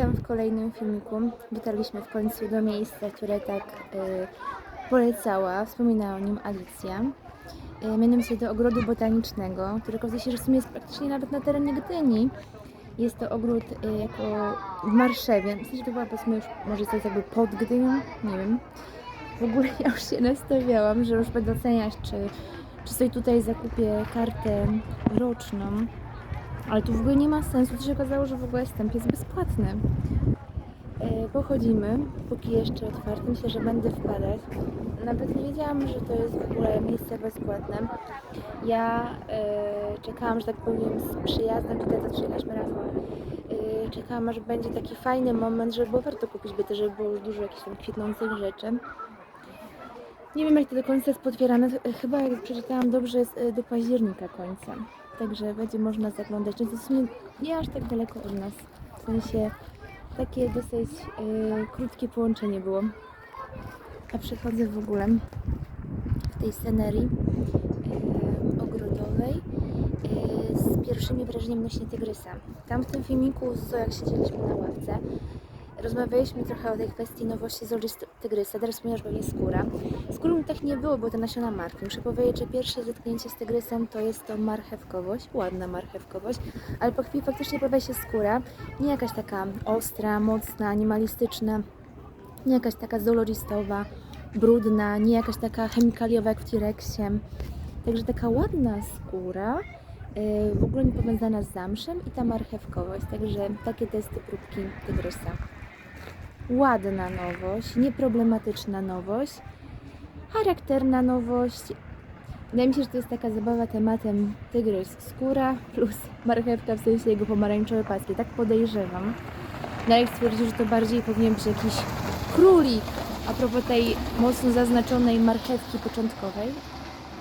Witam w kolejnym filmiku. Dotarliśmy w końcu do miejsca, które tak y, polecała, wspominała o nim Alicja. Y, mianowicie do ogrodu botanicznego, który okazuje się, że w sumie jest praktycznie nawet na terenie Gdyni. Jest to ogród y, jako w Marszewie. Myślę, że to była powiedzmy już, może to jakby pod Gdynią, nie wiem. W ogóle ja już się nastawiałam, że już będę oceniać, czy, czy sobie tutaj zakupię kartę roczną. Ale tu w ogóle nie ma sensu, to się okazało, że w ogóle wstęp jest bezpłatny. E, pochodzimy, póki jeszcze otwarte, myślę, że będę wpadać. Nawet nie wiedziałam, że to jest w ogóle miejsce bezpłatne. Ja e, czekałam, że tak powiem, z przyjazdem, tutaj to przyjechaliśmy razem. Czekałam, aż będzie taki fajny moment, żeby było warto kupić, by też, żeby było już dużo jakichś tam kwitnących rzeczy. Nie wiem, jak to do końca jest potwierane. Chyba, jak przeczytałam dobrze, jest e, do października końca. Także będzie można zaglądać. To jest w sumie nie aż tak daleko od nas. W sensie takie dosyć e, krótkie połączenie było. A przechodzę w ogóle w tej scenerii e, ogrodowej e, z pierwszymi wrażeniami odnośnie tygrysa. Tam w tym filmiku, co jak siedzieliśmy na ławce, rozmawialiśmy trochę o tej kwestii nowości z tygrysa. Teraz że pewnie skóra. Skórą tak nie było, bo te nasiona martwe. Muszę powiedzieć, że pierwsze zetknięcie z tygrysem to jest to marchewkowość, ładna marchewkowość, ale po chwili faktycznie pojawia się skóra. Nie jakaś taka ostra, mocna, animalistyczna, nie jakaś taka zoologistowa, brudna, nie jakaś taka chemikaliowa jak w T-Rexie. Także taka ładna skóra, yy, w ogóle nie powiązana z zamszem i ta marchewkowość. Także takie testy próbki tygrysa. Ładna nowość, nieproblematyczna nowość, charakterna nowość. Wydaje mi się, że to jest taka zabawa tematem tygrys skóra plus marchewka w sensie jego pomarańczowe paski. Tak podejrzewam. Darek stwierdził, że to bardziej powinien być jakiś królik. A propos tej mocno zaznaczonej marchewki początkowej.